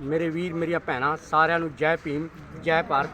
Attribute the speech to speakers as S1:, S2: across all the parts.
S1: ਮੇਰੇ ਵੀਰ, ਮੇਰੀਆਂ ਭੈਣਾਂ, ਸਾਰਿਆਂ ਨੂੰ ਜੈ ਭੀਮ, ਜੈ ਭਾਰਤ।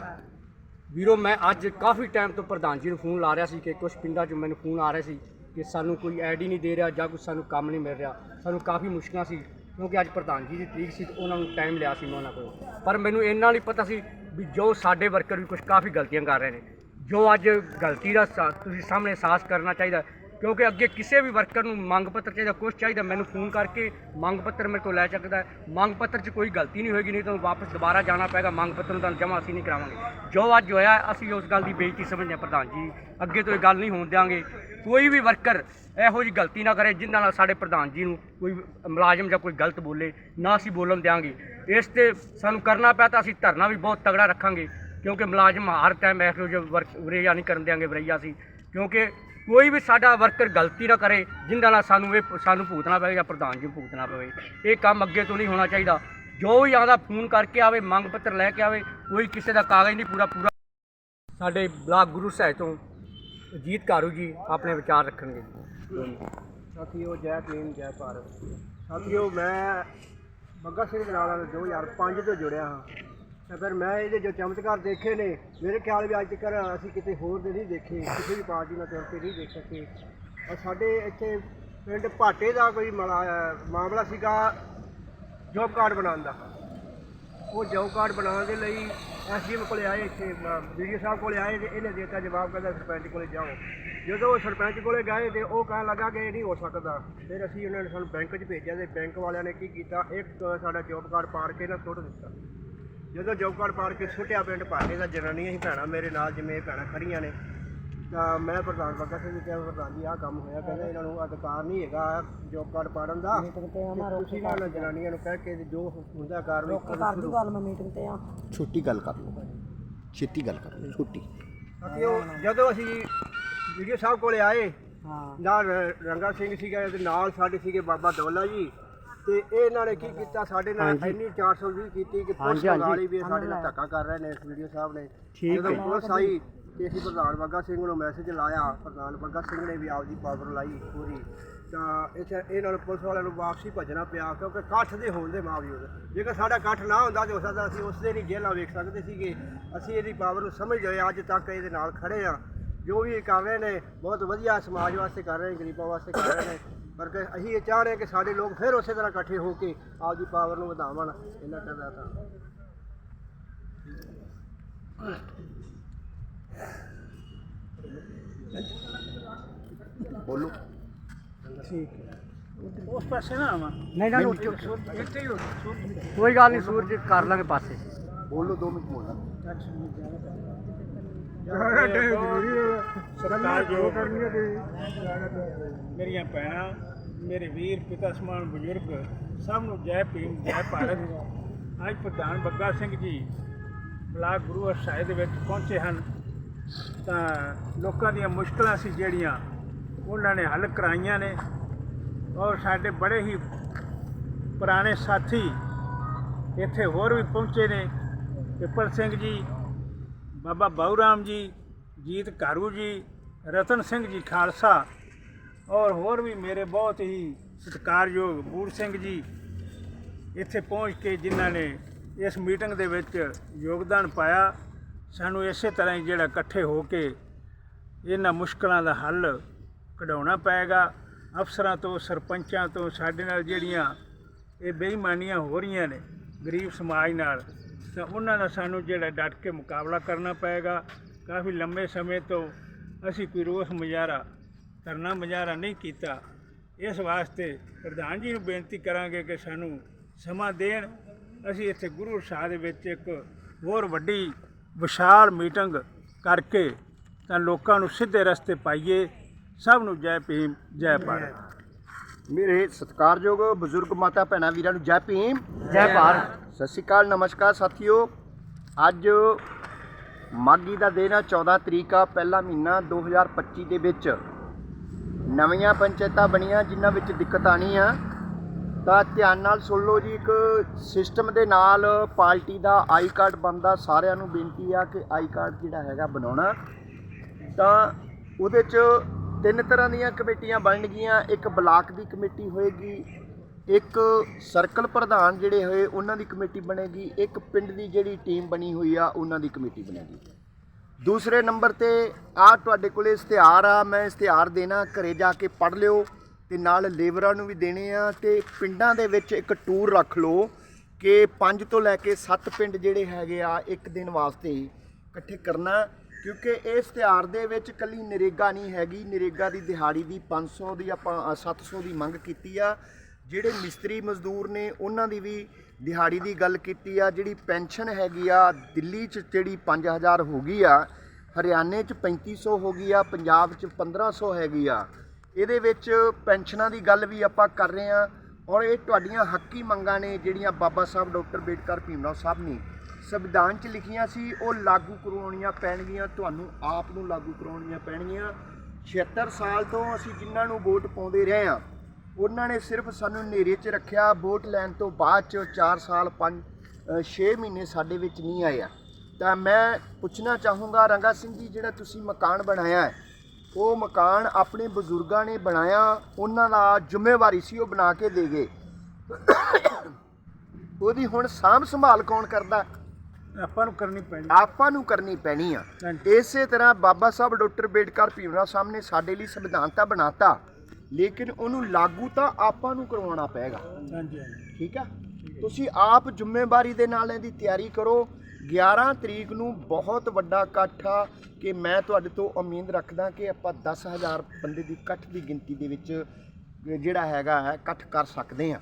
S1: ਵੀਰੋ, ਮੈਂ ਅੱਜ ਕਾਫੀ ਟਾਈਮ ਤੋਂ ਪ੍ਰਧਾਨ ਜੀ ਨੂੰ ਫੋਨ ਲਾ ਰਿਹਾ ਸੀ ਕਿ ਕੁਝ ਪਿੰਡਾਂ 'ਚੋਂ ਮੈਨੂੰ ਫੋਨ ਆ ਰਿਹਾ ਸੀ ਕਿ ਸਾਨੂੰ ਕੋਈ ਆਈਡੀ ਨਹੀਂ ਦੇ ਰਿਹਾ ਜਾਂ ਕੁਝ ਸਾਨੂੰ ਕੰਮ ਨਹੀਂ ਮਿਲ ਰਿਹਾ। ਸਾਨੂੰ ਕਾਫੀ ਮੁਸ਼ਕਲਾਂ ਸੀ, ਕਿਉਂਕਿ ਅੱਜ ਪ੍ਰਧਾਨ ਜੀ ਦੀ ਤਰੀਕ ਸੀ ਉਹਨਾਂ ਨੂੰ ਟਾਈਮ ਲਿਆ ਸੀ ਮੈਂ ਉਹਨਾਂ ਕੋਲ। ਪਰ ਮੈਨੂੰ ਇੰਨਾ ਨਹੀਂ ਪਤਾ ਸੀ ਵੀ ਜੋ ਸਾਡੇ ਵਰਕਰ ਵੀ ਕੁਝ ਕਾਫੀ ਗਲਤੀਆਂ ਕਰ ਰਹੇ ਨੇ। ਜੋ ਅੱਜ ਗਲਤੀ ਦਾ ਸਾ- ਤੁਸੀਂ ਸਾਹਮਣੇ ਅਹਿਸਾਸ ਕਰਨਾ ਚਾਹੀਦਾ ਕਿਉਂਕਿ ਅੱਗੇ ਕਿਸੇ ਵੀ ਵਰਕਰ ਨੂੰ ਮੰਗ ਪੱਤਰ ਚਾਹੀਦਾ, ਕੁਛ ਚਾਹੀਦਾ, ਮੈਨੂੰ ਫੋਨ ਕਰਕੇ ਮੰਗ ਪੱਤਰ ਮੇਰੇ ਕੋਲ ਲੈ ਸਕਦਾ ਮੰਗ ਪੱਤਰ 'ਚ ਕੋਈ ਗਲਤੀ ਨਹੀਂ ਹੋਏਗੀ, ਨਹੀਂ ਤਾਂ ਵਾਪਸ ਦੁਬਾਰਾ ਜਾਣਾ ਪਏਗਾ, ਮੰਗ ਪੱਤਰ ਨੂੰ ਤੁਹਾਨੂੰ ਜਮ੍ਹਾਂ ਅਸੀਂ ਨਹੀਂ ਕਰਾਵਾਂਗੇ। ਜੋ ਅੱਜ ਹੋਇਆ, ਅਸੀਂ ਉਸ ਗੱਲ ਦੀ ਬੇਇੱਜ਼ਤੀ ਸਮਝਦੇ ਹਾਂ ਪ੍ਰਧਾਨ ਜੀ। ਅੱਗੇ ਤੋਂ ਇਹ ਗੱਲ ਨਹੀਂ ਹੋਣ ਦਿਆਂਗੇ। ਕੋਈ ਵੀ ਵਰਕਰ ਇਹੋ ਜਿਹੀ ਗਲਤੀ ਨਾ ਕਰੇ ਜਿਨ੍ਹਾਂ ਨਾਲ ਸਾਡੇ ਪ੍ਰਧਾਨ ਜੀ ਨੂੰ ਕੋਈ ਮੁਲਾਜ਼ਮ ਜਾਂ ਕੋਈ ਗਲਤ ਬੋਲੇ, ਨਾ ਅਸੀਂ ਬੋਲਣ ਦਿਆਂਗੇ। ਇਸ ਤੇ ਸਾਨੂੰ ਕਰਨਾ ਪਿਆ ਤਾਂ ਅਸੀਂ ਧਰਨਾ ਵੀ ਬਹੁਤ ਤਗੜਾ ਰੱਖਾਂਗੇ, ਕਿਉਂਕਿ ਮੁਲਾਜ਼ਮ ਹਰ ਟਾਈਮ ਇਹੋ ਜਿਹੇ ਵਰਕ ਵਰੇਆ ਨਹੀਂ ਕਰਨ ਦਿਆਂਗੇ, ਵਰਈਆ ਸੀ ਕਿਉਂਕਿ ਕੋਈ ਵੀ ਸਾਡਾ ਵਰਕਰ ਗਲਤੀ ਨਾ ਕਰੇ ਜਿੰਦਾ ਨਾਲ ਸਾਨੂੰ ਇਹ ਸਾਨੂੰ ਭੁਗਤਣਾ ਪਵੇ ਜਾਂ ਪ੍ਰਧਾਨ ਜੀ ਨੂੰ ਭੁਗਤਣਾ ਪਵੇ। ਇਹ ਕੰਮ ਅੱਗੇ ਤੋਂ ਨਹੀਂ ਹੋਣਾ ਚਾਹੀਦਾ। ਜੋ ਵੀ ਆਉਂਦਾ ਫੋਨ ਕਰਕੇ ਆਵੇ, ਮੰਗ ਪੱਤਰ ਲੈ ਕੇ ਆਵੇ, ਕੋਈ ਕਿਸੇ ਦਾ ਕਾਗਜ਼ ਨਹੀਂ ਪੂਰਾ ਪੂਰਾ। ਸਾਡੇ ਬਲਾਕ ਗੁਰੂ ਸਾਹਿਬ ਤੋਂ ਅਜੀਤ ਕਾਰੂ ਜੀ ਆਪਣੇ ਵਿਚਾਰ ਰੱਖਣਗੇ
S2: ਸਾਥੀਓ ਜੈ ਭੀਮ, ਜੈ ਭਾਰਤ। ਸਾਥੀਓ ਮੈਂ ਬੱਗਾ ਸਿੰਘ ਨਾਲ 2005 ਤੋਂ ਜੁੜਿਆ ਹਾਂ। ਤੇ ਫਿਰ ਮੈਂ ਇਹਦੇ ਜੋ ਚਮਤਕਾਰ ਦੇਖੇ ਨੇ, ਮੇਰੇ ਖਿਆਲ ਵੀ ਅੱਜ ਤੱਕ ਅਸੀਂ ਕਿਤੇ ਹੋਰ ਦੇ ਨਹੀਂ ਦੇਖੇ, ਕਿਸੇ ਵੀ ਪਾਰਟੀ ਨਾਲ ਤੁਰ ਕੇ ਨਹੀਂ ਦੇਖ ਸਕੇ। ਔਰ ਸਾਡੇ ਇੱਥੇ ਪਿੰਡ ਭਾਟੇ ਦਾ ਕੋਈ ਮਲਾ- ਮਾਮਲਾ ਸੀਗਾ ਜੋਬ ਕਾਰਡ ਬਣਾਉਣ ਦਾ। ਉਹ ਜੋਬ ਕਾਰਡ ਬਣਾਉਣ ਦੇ ਲਈ ਐਸਡੀਐਮ ਕੋਲੇ ਆਏ ਇੱਥੇ ਵੀਡੀਓ ਸਾਹਿਬ ਕੋਲੇ ਆਏ ਤੇ ਇਹਨੇ ਦਿੱਤਾ ਜਵਾਬ ਕਹਿੰਦਾ ਸਰਪੰਚ ਕੋਲੇ ਜਾਓ। ਜਦੋਂ ਉਹ ਸਰਪੰਚ ਕੋਲੇ ਗਏ ਤੇ ਉਹ ਕਹਿਣ ਲੱਗਾ ਕਿ ਇਹ ਨਹੀਂ ਹੋ ਸਕਦਾ। ਫਿਰ ਅਸੀਂ ਉਹਨਾਂ ਨੇ ਸਾਨੂੰ ਬੈਂਕ 'ਚ ਭੇਜਿਆ ਤੇ ਬੈਂਕ ਵਾਲਿਆਂ ਨੇ ਕੀ ਕੀਤਾ? ਇੱਕ ਸਾਡਾ ਜੋਬ ਕਾਰਡ ਪਾੜ ਕੇ ਨਾ ਸੁੱਟ ਦਿੱਤਾ। ਜਦੋਂ ਜੋਬ ਕਾਰਡ ਪਾੜ ਕੇ ਸੁੱਟਿਆ ਪਿੰਡ ਭਾਟੇ ਦਾ ਜਨਾਨੀਆਂ ਹੀ ਭੈਣਾਂ ਮੇਰੇ ਨਾਲ ਜਿਵੇਂ ਇਹ ਭੈਣਾਂ ਖੜੀਆਂ ਨੇ ਤਾਂ ਮੈਂ ਪ੍ਰਧਾਨ ਬੱਗਾ ਸਿੰਘ ਨੂੰ ਕਿਹਾ ਪ੍ਰਧਾਨ ਜੀ ਆਹ ਕੰਮ ਹੋਇਆ। ਕਹਿੰਦੇ ਇਹਨਾਂ ਨੂੰ ਅਧਿਕਾਰ ਨਹੀਂ ਹੈਗਾ ਜੋਬ ਕਾਰਡ ਪਾੜਨ ਦਾ। ਤੇ ਤੁਸੀਂ ਨਾ ਇਹਨਾਂ ਜਨਾਨੀਆਂ ਨੂੰ ਕਹਿ ਕੇ ਜੋ ਹੁੰਦਾ ਕਾਰਵਾਈ ਕਰੋ
S3: ਗੱਲ ਮੈਂ ਮੀਟਿੰਗ ਤੇ ਆ।
S4: ਛੁੱਟੀ ਗੱਲ ਕਰ ਲਓ। ਛੇਤੀ ਗੱਲ ਕਰ ਲਓ ਛੁੱਟੀ।
S2: ਜਦੋਂ ਅਸੀਂ ਵੀਡੀਓ ਸਾਹਿਬ ਕੋਲੇ ਆਏ
S3: ਹਾਂ।
S2: ਨਾਲ ਰੰਗਾ ਸਿੰਘ ਸੀਗਾ ਤੇ ਨਾਲ ਸਾਡੇ ਸੀਗੇ ਬਾਬਾ ਦੌਲਾ ਜੀ। ਤੇ ਇਹ ਇਹਨਾਂ ਨੇ ਕੀ ਕੀਤਾ? ਸਾਡੇ ਨਾਲ ਇੰਨੀ 420 ਕੀਤੀ ਕਿ ਪੁਲਿਸ ਵਾਲੀ ਵੀ ਇਹ ਸਾਡੇ ਨਾਲ ਧੱਕਾ ਕਰ ਰਹੇ ਨੇ ਇਸ ਵੀਡੀਓ ਸਾਹਿਬ ਨੇ। ਜਦੋਂ ਪੁਲਿਸ ਆਈ ਤੇ ਅਸੀਂ ਪ੍ਰਧਾਨ ਬੱਗਾ ਸਿੰਘ ਨੂੰ ਮੈਸੇਜ ਲਾਇਆ ਪ੍ਰਧਾਨ ਬੱਗਾ ਸਿੰਘ ਨੇ ਵੀ ਆਪਦੀ ਪਾਵਰ ਲਾਈ ਪੂਰੀ। ਤਾਂ ਇੱਥੇ ਇਹਨਾਂ ਨੂੰ ਪੁਲਿਸ ਵਾਲਿਆਂ ਨੂੰ ਵਾਪਸੀ ਭੱਜਣਾ ਪਿਆ ਕਿਉਂਕਿ ਇਕੱਠ ਦੇ ਹੋਣ ਦੇ ਬਾਵਜੂਦ ਜੇਕਰ ਸਾਡਾ ਇਕੱਠ ਨਾ ਹੁੰਦਾ ਤਾਂ ਹੋ ਸਕਦਾ ਅਸੀਂ ਉਸ ਦੇ ਨਹੀਂ ਜੇਲ੍ਹਾਂ ਵੇਖ ਸਕਦੇ ਸੀਗੇ। ਅਸੀਂ ਇਹਦੀ ਪਾਵਰ ਨੂੰ ਸਮਝਦੇ ਹੋਏ ਅੱਜ ਤੱਕ ਇਹਦੇ ਨਾਲ ਖੜੇ ਆ ਜੋ ਵੀ ਇਹ ਕਰ ਰਹੇ ਨੇ ਬਹੁਤ ਵਧੀਆ ਸਮਾਜ ਵਾਸਤੇ ਕਰ ਰਹੇ ਨੇ ਗਰੀਬਾਂ ਵਾਸਤੇ ਕਰ ਰਹੇ ਨੇ। ਪਰ ਕਿ ਅਸੀਂ ਇਹ ਚਾਹ ਰਹੇ ਕਿ ਸਾਡੇ ਲੋਕ ਫਿਰ ਉਸੇ ਤਰ੍ਹਾਂ ਇਕੱਠੇ ਹੋ ਕੇ ਆਪਦੀ ਪਾਵਰ ਨੂੰ ਵਧਾਵਣ ਇਹਨਾਂ ਕਹਿੰਦਾ ਤਾਂ।
S4: ਬੋਲੋ।
S2: ਉਸ ਪਾਸੇ ਨਾ ਆਵਾਂ।
S1: ਨਹੀਂ ਨਾ
S2: ਇੱਥੇ ਹੀ ਹੋ
S1: ਕੋਈ ਗੱਲ ਨਹੀਂ ਸੂਰਜ ਕਰ ਲਾਂਗੇ ਪਾਸੇ।
S4: ਬੋਲੋ 2 ਮਿੰਟ ਬੋਲਣਾ
S2: ਸਰਕਾਰ ਜੋ ਕਰਨੀ ਮੇਰੀਆਂ ਭੈਣਾਂ ਮੇਰੇ ਵੀਰ ਪਿਤਾ ਸਮਾਨ ਬਜ਼ੁਰਗ ਸਭ ਨੂੰ ਜੈ ਭੀਮ ਜੈ ਭਾਰਤ। ਅੱਜ ਪ੍ਰਧਾਨ ਬੱਗਾ ਸਿੰਘ ਜੀ ਬਲਾਕ ਗੁਰੂ ਸਾਹਿਬ ਦੇ ਵਿੱਚ ਪਹੁੰਚੇ ਹਨ। ਤਾਂ ਲੋਕਾਂ ਦੀਆਂ ਮੁਸ਼ਕਲਾਂ ਸੀ ਜਿਹੜੀਆਂ ਉਹਨਾਂ ਨੇ ਹੱਲ ਕਰਾਈਆਂ ਨੇ। ਔਰ ਸਾਡੇ ਬੜੇ ਹੀ ਪੁਰਾਣੇ ਸਾਥੀ ਇੱਥੇ ਹੋਰ ਵੀ ਪਹੁੰਚੇ ਨੇ। ਪਿੱਪਲ ਸਿੰਘ ਜੀ ਬਾਬਾ ਬਾਊ ਰਾਮ ਜੀ, ਜੀਤ ਕਾਰੂ ਜੀ, ਰਤਨ ਸਿੰਘ ਜੀ ਖਾਲਸਾ ਔਰ ਹੋਰ ਵੀ ਮੇਰੇ ਬਹੁਤ ਹੀ ਸਤਿਕਾਰਯੋਗ ਬੂਰ ਸਿੰਘ ਜੀ ਇੱਥੇ ਪਹੁੰਚ ਕੇ ਜਿਨ੍ਹਾਂ ਨੇ ਇਸ ਮੀਟਿੰਗ ਦੇ ਵਿੱਚ ਯੋਗਦਾਨ ਪਾਇਆ। ਸਾਨੂੰ ਇਸੇ ਤਰ੍ਹਾਂ ਹੀ ਜਿਹੜਾ ਇਕੱਠੇ ਹੋ ਕੇ ਇਹਨਾਂ ਮੁਸ਼ਕਲਾਂ ਦਾ ਹੱਲ ਕਢਾਉਣਾ ਪਏਗਾ। ਅਫਸਰਾਂ ਤੋਂ, ਸਰਪੰਚਾਂ ਤੋਂ, ਸਾਡੇ ਨਾਲ ਜਿਹੜੀਆਂ ਇਹ ਬੇਈਮਾਨੀਆਂ ਹੋ ਰਹੀਆਂ ਨੇ, ਗਰੀਬ ਸਮਾਜ ਨਾਲ ਤਾਂ ਉਹਨਾਂ ਦਾ ਸਾਨੂੰ ਜਿਹੜਾ ਡਟ ਕੇ ਮੁਕਾਬਲਾ ਕਰਨਾ ਪਏਗਾ। ਕਾਫੀ ਲੰਮੇ ਸਮੇਂ ਤੋਂ ਅਸੀਂ ਕੋਈ ਰੋਸ ਮੁਜ਼ਾਹਰਾ ਧਰਨਾ ਮੁਜ਼ਾਹਰਾ ਨਹੀਂ ਕੀਤਾ। ਇਸ ਵਾਸਤੇ ਪ੍ਰਧਾਨ ਜੀ ਨੂੰ ਬੇਨਤੀ ਕਰਾਂਗੇ ਕਿ ਸਾਨੂੰ ਸਮਾਂ ਦੇਣ। ਅਸੀਂ ਇੱਥੇ ਗੁਰੂ ਸਾਹਿਬ ਦੇ ਵਿੱਚ ਇੱਕ ਹੋਰ ਵੱਡੀ ਵਿਸ਼ਾਲ ਮੀਟਿੰਗ ਕਰਕੇ ਤਾਂ ਲੋਕਾਂ ਨੂੰ ਸਿੱਧੇ ਰਸਤੇ ਪਾਈਏ। ਸਭ ਨੂੰ ਜੈ ਭੀਮ ਜੈ ਭਾਰਤ।
S4: ਮੇਰੇ ਸਤਿਕਾਰਯੋਗ ਬਜ਼ੁਰਗ ਮਾਤਾ ਭੈਣਾਂ ਵੀਰਾਂ ਨੂੰ ਜੈ ਭੀਮ
S1: ਜੈ ਭਾਰਤ।
S4: ਸਤਿ ਸ਼੍ਰੀ ਅਕਾਲ, ਨਮਸਕਾਰ ਸਾਥੀਓ। ਅੱਜ ਮਾਗੀ ਦਾ ਦਿਨ ਆ 14 ਤਰੀਕ ਆ, ਪਹਿਲਾ ਮਹੀਨਾ 2025 ਦੇ ਵਿੱਚ। ਨਵੀਆਂ ਪੰਚਾਇਤਾਂ ਬਣੀਆਂ, ਜਿਨ੍ਹਾਂ ਵਿੱਚ ਦਿੱਕਤ ਆਣੀ ਆ। ਤਾਂ ਧਿਆਨ ਨਾਲ ਸੁਣ ਲਓ ਜੀ, ਇੱਕ ਸਿਸਟਮ ਦੇ ਨਾਲ ਪਾਰਟੀ ਦਾ ਆਈ ਕਾਰਡ ਬਣਦਾ, ਸਾਰਿਆਂ ਨੂੰ ਬੇਨਤੀ ਆ ਕਿ ਆਈ ਕਾਰਡ ਜਿਹੜਾ ਹੈਗਾ ਬਣਾਉਣਾ। ਤਾਂ ਉਹਦੇ 'ਚ ਤਿੰਨ ਤਰ੍ਹਾਂ ਦੀਆਂ ਕਮੇਟੀਆਂ ਬਣਨਗੀਆਂ ਇੱਕ ਬਲਾਕ ਦੀ ਕਮੇਟੀ ਹੋਏਗੀ ਇੱਕ ਸਰਕਲ ਪ੍ਰਧਾਨ ਜਿਹੜੇ ਹੋਏ ਉਹਨਾਂ ਦੀ ਕਮੇਟੀ ਬਣੇਗੀ। ਇੱਕ ਪਿੰਡ ਦੀ ਜਿਹੜੀ ਟੀਮ ਬਣੀ ਹੋਈ ਆ ਉਹਨਾਂ ਦੀ ਕਮੇਟੀ ਬਣੇਗੀ। ਦੂਸਰੇ ਨੰਬਰ ਤੇ ਆ ਤੁਹਾਡੇ ਕੋਲੇ ਇਸ਼ਤਿਹਾਰ ਆ ਮੈਂ ਇਸ਼ਤਿਹਾਰ ਦੇਣਾ ਘਰੇ ਜਾ ਕੇ ਪੜ੍ਹ ਲਿਓ ਤੇ ਨਾਲ ਲੇਬਰਾਂ ਨੂੰ ਵੀ ਦੇਣੇ ਆ ਤੇ ਪਿੰਡਾਂ ਦੇ ਵਿੱਚ ਇੱਕ ਟੂਰ ਰੱਖ ਲਓ ਕਿ 5 ਤੋਂ ਲੈ ਕੇ 7 ਪਿੰਡ ਜਿਹੜੇ ਹੈਗੇ ਆ ਇੱਕ ਦਿਨ ਵਾਸਤੇ ਇਕੱਠੇ ਕਰਨਾ ਕਿਉਂਕਿ ਇਹ ਇਸ਼ਤਿਹਾਰ ਦੇ ਵਿੱਚ ਕੱਲੀ ਨਰੇਗਾ ਨਹੀਂ ਹੈਗੀ। ਨਰੇਗਾ ਦੀ ਦਿਹਾੜੀ ਦੀ 500 ਦੀ ਆਪਾਂ ਅ, 700 ਦੀ ਮੰਗ ਕੀਤੀ ਆ। ਜਿਹੜੇ ਮਿਸਤਰੀ ਮਜ਼ਦੂਰ ਨੇ, ਉਹਨਾਂ ਦੀ ਵੀ ਦਿਹਾੜੀ ਦੀ ਗੱਲ ਕੀਤੀ ਆ। ਜਿਹੜੀ ਪੈਨਸ਼ਨ ਹੈਗੀ ਆ, ਦਿੱਲੀ 'ਚ ਜਿਹੜੀ 5000 ਹੋ ਗਈ ਆ, ਹਰਿਆਣੇ 'ਚ 3500 ਹੋ ਗਈ ਆ, ਪੰਜਾਬ 'ਚ 1500 ਹੈਗੀ ਆ। ਇਹਦੇ ਵਿੱਚ ਪੈਨਸ਼ਨਾਂ ਦੀ ਗੱਲ ਵੀ ਆਪਾਂ ਕਰ ਰਹੇ ਆ ਔਰ ਇਹ ਤੁਹਾਡੀਆਂ ਹੱਕੀ ਮੰਗਾਂ ਨੇ, ਜਿਹੜੀਆਂ ਬਾਬਾ ਸਾਹਿਬ ਡਾਕਟਰ ਬੇਟਕਰ ਭੀਮਰਾਓ ਸਾਹਿਬ ਨੇ ਸੰਵਿਧਾਨ 'ਚ ਲਿਖੀਆਂ ਸੀ, ਉਹ ਲਾਗੂ ਕਰਵਾਉਣੀਆਂ ਪੈਣਗੀਆਂ, ਤੁਹਾਨੂੰ ਆਪ ਨੂੰ ਲਾਗੂ ਕਰਵਾਉਣੀਆਂ ਪੈਣਗੀਆਂ। 76 ਸਾਲ ਤੋਂ ਅਸੀਂ ਜਿਨ੍ਹਾਂ ਨੂੰ ਵੋਟ ਪਾਉਂਦੇ ਰਹੇ ਆ ਉਹਨਾਂ ਨੇ ਸਿਰਫ ਸਾਨੂੰ ਹਨੇਰੇ 'ਚ ਰੱਖਿਆ ਵੋਟ ਲੈਣ ਤੋਂ ਬਾਅਦ 'ਚ 4 ਸਾਲ 5 6 ਮਹੀਨੇ ਸਾਡੇ ਵਿੱਚ ਨਹੀਂ ਆਇਆ ਤਾਂ ਮੈਂ ਪੁੱਛਣਾ ਚਾਹੂੰਗਾ ਰੰਗਾ ਸਿੰਘ ਜੀ ਜਿਹੜਾ ਤੁਸੀਂ ਮਕਾਨ ਬਣਾਇਆ ਹੈ ਉਹ ਮਕਾਨ ਆਪਣੇ ਬਜ਼ੁਰਗਾਂ ਨੇ ਬਣਾਇਆ ਉਹਨਾਂ ਦਾ ਜ਼ਿੰਮੇਵਾਰੀ ਸੀ ਉਹ ਬਣਾ ਕੇ ਦੇ ਗਏ। ਉਹਦੀ ਹੁਣ ਸਾਂਭ ਸੰਭਾਲ ਕੌਣ ਕਰਦਾ?
S2: ਆਪਾਂ ਨੂੰ ਕਰਨੀ ਪੈਣੀ।
S4: ਆਪਾਂ ਨੂੰ ਕਰਨੀ ਪੈਣੀ ਆ। ਇਸੇ ਤਰ੍ਹਾਂ ਬਾਬਾ ਸਾਹਿਬ ਡਾਕਟਰ ਬੇਡਕਰ ਭੀਮਰਾਓ ਸਾਹਿਬ ਨੇ ਸਾਡੇ ਲਈ ਸੰਵਿਧਾਨ ਤਾਂ ਬਣਾਤਾ। ਲੇਕਿਨ ਉਹਨੂੰ ਲਾਗੂ ਤਾਂ ਆਪਾਂ ਨੂੰ ਕਰਵਾਉਣਾ ਪਏਗਾ।
S2: ਹਾਂਜੀ
S4: ਠੀਕ ਆ? ਤੁਸੀਂ ਆਪ ਜ਼ਿੰਮੇਵਾਰੀ ਦੇ ਨਾਲ ਇਹਦੀ ਤਿਆਰੀ ਕਰੋ। 11 ਤਰੀਕ ਨੂੰ ਬਹੁਤ ਵੱਡਾ ਇਕੱਠ ਆ ਕਿ ਮੈਂ ਤੁਹਾਡੇ ਤੋਂ ਉਮੀਦ ਰੱਖਦਾ ਕਿ ਆਪਾਂ 10000 ਬੰਦੇ ਦੀ ਇਕੱਠ ਦੀ ਗਿਣਤੀ ਦੇ ਵਿੱਚ ਜਿਹੜਾ ਹੈਗਾ ਹੈ ਇਕੱਠ ਕਰ ਸਕਦੇ ਆ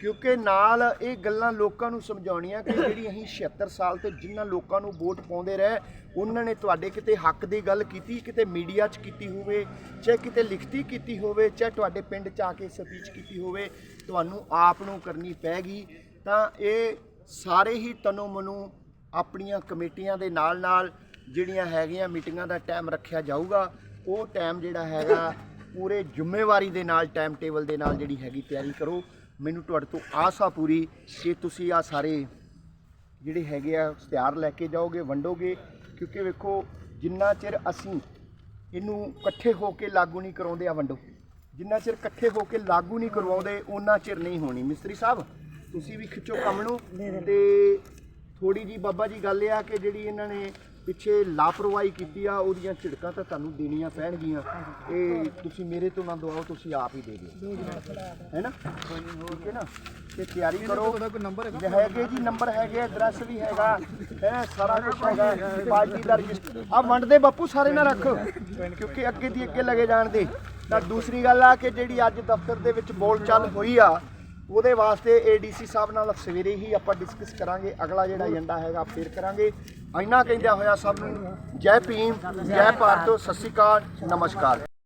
S4: ਕਿਉਂਕਿ ਨਾਲ ਇਹ ਗੱਲਾਂ ਲੋਕਾਂ ਨੂੰ ਸਮਝਾਉਣੀਆਂ ਕਿ ਜਿਹੜੀ ਅਸੀਂ 76 ਸਾਲ ਤੋਂ ਜਿਨ੍ਹਾਂ ਲੋਕਾਂ ਨੂੰ ਵੋਟ ਪਾਉਂਦੇ ਰਹੇ, ਉਹਨਾਂ ਨੇ ਤੁਹਾਡੇ ਕਿਤੇ ਹੱਕ ਦੀ ਗੱਲ ਕੀਤੀ, ਕਿਤੇ ਮੀਡੀਆ 'ਚ ਕੀਤੀ ਹੋਵੇ, ਚਾਹੇ ਕਿਤੇ ਲਿਖਤੀ ਕੀਤੀ ਹੋਵੇ, ਚਾਹੇ ਤੁਹਾਡੇ ਪਿੰਡ 'ਚ ਆ ਕੇ ਸਪੀਚ ਕੀਤੀ ਹੋਵੇ, ਤੁਹਾਨੂੰ ਆਪ ਨੂੰ ਕਰਨੀ ਪੈਗੀ। ਤਾਂ ਇਹ ਸਾਰੇ ਹੀ ਤਨੋ ਮਨੂ ਆਪਣੀਆਂ ਕਮੇਟੀਆਂ ਦੇ ਨਾਲ ਨਾਲ ਜਿਹੜੀਆਂ ਹੈਗੀਆਂ ਮੀਟਿੰਗਾਂ ਦਾ ਟਾਈਮ ਰੱਖਿਆ ਜਾਊਗਾ, ਉਹ ਟਾਈਮ ਜਿਹੜਾ ਹੈਗਾ, ਪੂਰੇ ਜ਼ਿੰਮੇਵਾਰੀ ਦੇ ਨਾਲ, ਟਾਈਮ ਟੇਬਲ ਦੇ ਨਾਲ ਜਿਹੜੀ ਹੈਗੀ ਤਿਆਰੀ ਕਰੋ। ਮੈਨੂੰ ਤੁਹਾਡੇ ਤੋਂ ਆਸ ਆ ਪੂਰੀ ਕਿ ਤੁਸੀਂ ਆ ਸਾਰੇ ਜਿਹੜੇ ਹੈਗੇ ਆ ਇਸ਼ਤਿਹਾਰ ਲੈ ਕੇ ਜਾਓਗੇ ਵੰਡੋਗੇ ਕਿਉਂਕਿ ਵੇਖੋ ਜਿੰਨਾ ਚਿਰ ਅਸੀਂ ਇਹਨੂੰ ਇਕੱਠੇ ਹੋ ਕੇ ਲਾਗੂ ਨਹੀਂ ਕਰਾਉਂਦੇ ਆ ਵੰਡੋ। ਜਿੰਨਾ ਚਿਰ ਇਕੱਠੇ ਹੋ ਕੇ ਲਾਗੂ ਨਹੀਂ ਕਰਵਾਉਂਦੇ ਉਹਨਾਂ ਚਿਰ ਨਹੀਂ ਹੋਣੀ। ਮਿਸਤਰੀ ਸਾਹਿਬ ਤੁਸੀਂ ਵੀ ਖਿੱਚੋ ਕੰਮ ਨੂੰ ਤੇ ਥੋੜੀ ਜੀ ਬਾਬਾ ਜੀ ਗੱਲ ਇਹ ਆ ਕਿ ਜਿਹੜੀ ਇਹਨਾਂ ਨੇ ਪਿੱਛੇ ਲਾਪਰਵਾਹੀ ਕੀਤੀ ਆ ਉਹਦੀਆਂ ਝਿੜਕਾਂ ਤਾਂ ਤੁਹਾਨੂੰ ਦੇਣੀਆਂ ਪੈਣਗੀਆਂ। ਇਹ ਤੁਸੀਂ ਮੇਰੇ ਤੋਂ ਨਾ ਦਵਾਓ ਤੁਸੀਂ ਆਪ ਹੀ ਦੇ ਦਿਓ। ਹੈ ਨਾ? ਠੀਕ ਹੈ ਨਾ? ਤੇ ਤਿਆਰੀ ਕਰੋ। ਹੈਗੇ? ਜੀ ਨੰਬਰ ਹੈਗੇ ਐਡਰੈਸ ਵੀ ਹੈਗਾ ਹੈ ਸਾਰਾ ਕੁਝ ਹੈਗਾ ਪਾਰਟੀ ਦਾ ਰਜਿਸਟਰ ਆ ਵੰਡਦੇ ਬਾਪੂ ਸਾਰੇ ਨਾਲ ਰੱਖ ਕਿਉਂਕਿ ਅੱਗੇ ਦੀ ਅੱਗੇ ਲਗੇ ਜਾਣ ਦੇ। ਤਾਂ ਦੂਸਰੀ ਗੱਲ ਆ ਕਿ ਜਿਹੜੀ ਅੱਜ ਦਫ਼ਤਰ ਦੇ ਵਿੱਚ ਬੋਲ ਚੱਲ ਹੋਈ ਆ ਉਹਦੇ ਵਾਸਤੇ ਏਡੀਸੀ ਸਾਹਿਬ ਨਾਲ ਸਵੇਰੇ ਹੀ ਆਪਾਂ ਡਿਸਕਸ ਕਰਾਂਗੇ। ਅਗਲਾ ਜਿਹੜਾ ਏਜੰਡਾ ਹੈਗਾ, ਫੇਰ ਕਰਾਂਗੇ। ਇੰਨਾ ਕਹਿੰਦਿਆਂ ਹੋਇਆ ਸਭ ਨੂੰ ਜੈ ਭੀਮ, ਜੈ ਭਾਰਤ, ਸਤਿ ਸ਼੍ਰੀ ਅਕਾਲ, ਨਮਸਕਾਰ।